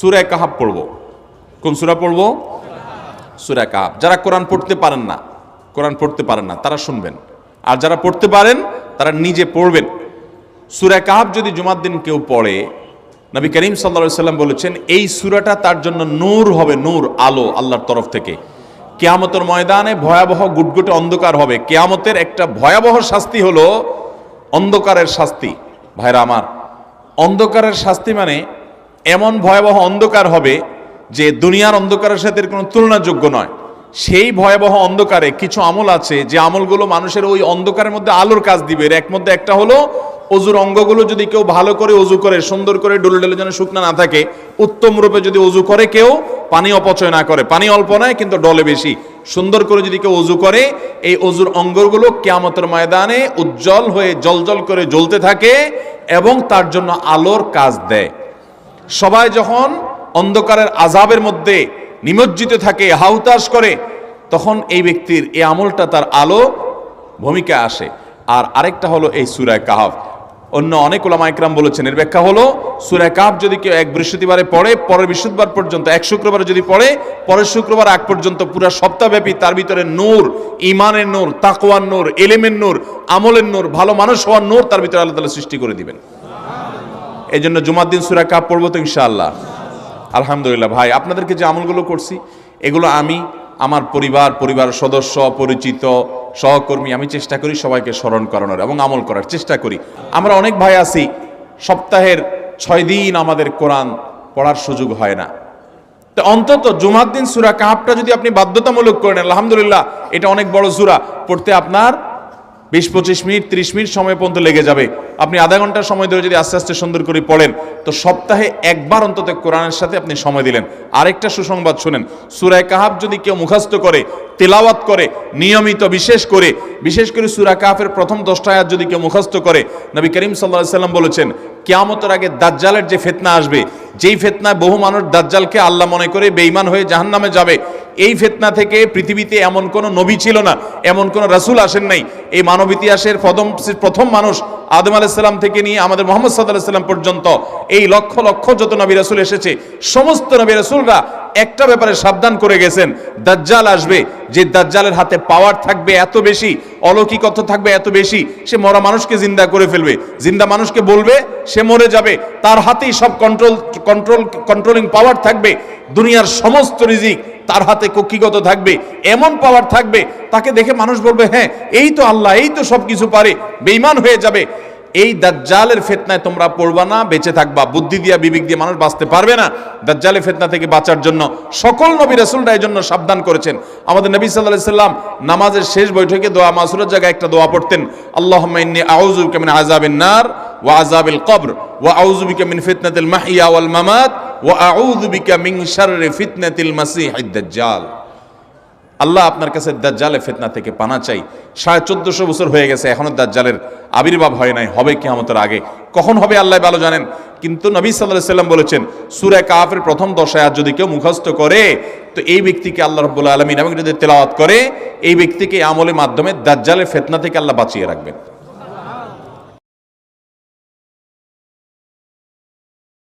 সুরায় কাহাব পড়ব। কোন সুরা পড়ব? সুরায় কাহাব। যারা কোরআন পড়তে পারেন না, কোরআন পড়তে পারেন না, তারা শুনবেন। আর যারা পড়তে পারেন, তারা নিজে পড়বেন। সুরায় কাহাব যদি জুমার দিন কেউ পড়ে, নবী করিম সাল্লা সাল্লাম বলেছেন, এই সুরাটা তার জন্য নূর হবে, নূর, আলো আল্লাহর তরফ থেকে। কেয়ামতের ময়দানে ভয়াবহ গুটগুটে অন্ধকার হবে। কেয়ামতের একটা ভয়াবহ শাস্তি হলো অন্ধকারের শাস্তি। ভাইরা আমার, অন্ধকারের শাস্তি মানে এমন ভয়াবহ অন্ধকার হবে যে দুনিয়ার অন্ধকারের সাথে কোনো তুলনাযোগ্য নয়। সেই ভয়াবহ অন্ধকারে কিছু আমল আছে যে আমলগুলো মানুষের ওই অন্ধকারের মধ্যে আলোর কাজ দিবে। এর এক মধ্যে একটা হলো অজুর অঙ্গগুলো যদি কেউ ভালো করে অজু করে, সুন্দর করে ডলে ডলে যেন শুকনা না থাকে, উত্তম রূপে যদি অজু করে কেউ, পানি অপচয় না করে। পানি অল্প নয়, কিন্তু ডলে বেশি। সুন্দর করে যদি কেউ অজু করে, এই অজুর অঙ্গগুলো কেয়ামতের ময়দানে উজ্জ্বল হয়ে জলজল করে জ্বলতে থাকে এবং তার জন্য আলোর কাজ দেয়। সবাই যখন অন্ধকারের আজাবের মধ্যে নিমজ্জিত থাকে হাউতাস করে, তখন এই ব্যক্তির এই আমলটা তার আলো ভূমিকা আসে। আর আরেকটা হলো এই সুরায় কাহাব অন্য অনেক ওলামা ইকরাম বলেছেন, এর ব্যাখ্যা হলো সুরায় কাহাব যদি কেউ এক বৃহস্পতিবারে পড়ে, পরের বৃহস্পতিবার পর্যন্ত, এক শুক্রবারে যদি পড়ে, পরের শুক্রবার আগ পর্যন্ত পুরো সপ্তাহব্যাপী তার ভিতরে নূর ইমানের নূর, তাকওয়ার নূর, এলেমের নূর, আমলের নূর, ভালো মানুষ হওয়ার নূর তার ভিতরে আল্লাহ তাআলা সৃষ্টি করে দিবেন। এই জন্য জুমার দিন সুরা কাপ পড়ব তো ইনশাআল্লাহ। আলহামদুলিল্লাহ ভাই, আপনাদেরকে যে আমলগুলো করছি, এগুলো আমি, আমার পরিবার পরিবার সদস্য, পরিচিত, সহকর্মী, আমি চেষ্টা করি সবাইকে স্মরণ করানোর এবং আমল করার, চেষ্টা করি। আমরা অনেক ভাই আছি, সপ্তাহের ছয় দিন আমাদের কোরআন পড়ার সুযোগ হয় না। তো অন্তত জুমার দিন সুরা কাহাবটা যদি আপনি বাধ্যতামূলক করেন আলহামদুলিল্লাহ, এটা অনেক বড় সুরা। পড়তে আপনার বিশ পঁচিশ মিনিট, ত্রিশ মিনিট সময় পর্যন্ত লেগে যাবে। আপনি আধা ঘণ্টা সময় ধরে যদি আস্তে আস্তে সুন্দর করে পড়েন, তো সপ্তাহে একবার অন্তত কোরআনের সাথে আপনি সময় দিলেন। আরেকটা সুসংবাদ শুনেন। সুরায় কাহাব যদি কেউ মুখস্থ করে, তেলাওয়াত করে, নিয়মিত বিশেষ করে বিশেষ করে সুরা কাহাফের প্রথম দশটা আয়াত যদি কেউ মুখস্থ করে, নবী করিম সাল্লাহ সাল্লাম বলেছেন, কেয়ামতের আগে দাজ্জালের যে ফেতনা আসবে, যেই ফেতনায় বহু মানুষ দাজ্জালকে আল্লাহ মনে করে বেঈমান হয়ে জাহান্নামে যাবে এই ফেতনা থেকে পৃথিবীতে এমন কোনো নবী ছিল না, এমন কোনো রাসুল আসেন নাই। এই মানব ইতিহাসের প্রথম প্রথম মানুষ আদম আলাইসাল্লাম থেকে নিয়ে আমাদের মোহাম্মদ সাদ আলাহিসাল্লাম পর্যন্ত এই লক্ষ লক্ষ যত নবী রাসুল এসেছে, সমস্ত নবী রাসূলরা একটা ব্যাপারে সাবধান করে গেছেন। দাজ্জাল আসবে। যে দাজ্জালের হাতে পাওয়ার থাকবে এত বেশি অলৌকিকত্ব থাকবে এত বেশি, সে মরা মানুষকে জিন্দা করে ফেলবে। জিন্দা মানুষকে বলবে, সে মরে যাবে। তার হাতেই সব কন্ট্রোল কন্ট্রোল কন্ট্রোলিং পাওয়ার থাকবে। দুনিয়ার সমস্ত রিজিক তার হাতে কক্ষিগত থাকবে। এমন পাওয়ার থাকবে, তাকে দেখে মানুষ বলবে হ্যাঁ এই তো আল্লাহ, এই তো সব কিছু পারে বেইমান হয়ে যাবে। এই দাজ্জালের ফেতনায় তোমরা পড়বা না, বেঁচে থাকবা। বুদ্ধি দিয়া, বিবেক দিয়ে মানুষ বাঁচতে পারবে না। দাজ্জালের ফেতনা থেকে বাঁচার জন্য সকল নবী রাসূলরা এই জন্য সাবধান করেছেন। আমাদের নবী আলাইহি সাল্লাম নামাজের শেষ বৈঠকে দোয়া, মাসুরের জায়গায় একটা দোয়া পড়তেন, আল্লাহুম্মা ইন্নী আউযু বিকা মিন আযাবিন নার ওয়া আযাবিল কবর ওয়া আউযু বিকা মিন ফিতনাতিল মাহইয়া ওয়াল মামাত ওয়া আউযু বিকা মিন শাররি ফিতনাতিল মাসিহিদ দাজ্জাল। আল্লাহ আপনার কাছে দাজ্জালে ফেতনা থেকে পানা চাই। সাড়ে চোদ্দশো বছর হয়ে গেছে এখনও দাজ্জালের আবির্ভাব হয় নাই, হবে কেমতের আগে। কখন হবে আল্লাহ ভালো জানেন? কিন্তু নবী সাল্লাহ সাল্লাম বলেছেন, সুরে কাফের প্রথম দশায় আর যদি কেউ মুখস্থ করে, তো এই ব্যক্তিকে আল্লাহ রব্বুল আলমিন এবং যদি তেলাওয়াত করে, এই ব্যক্তিকে আমলের মাধ্যমে দাজ্জালের ফেতনা থেকে আল্লাহ বাঁচিয়ে রাখবেন।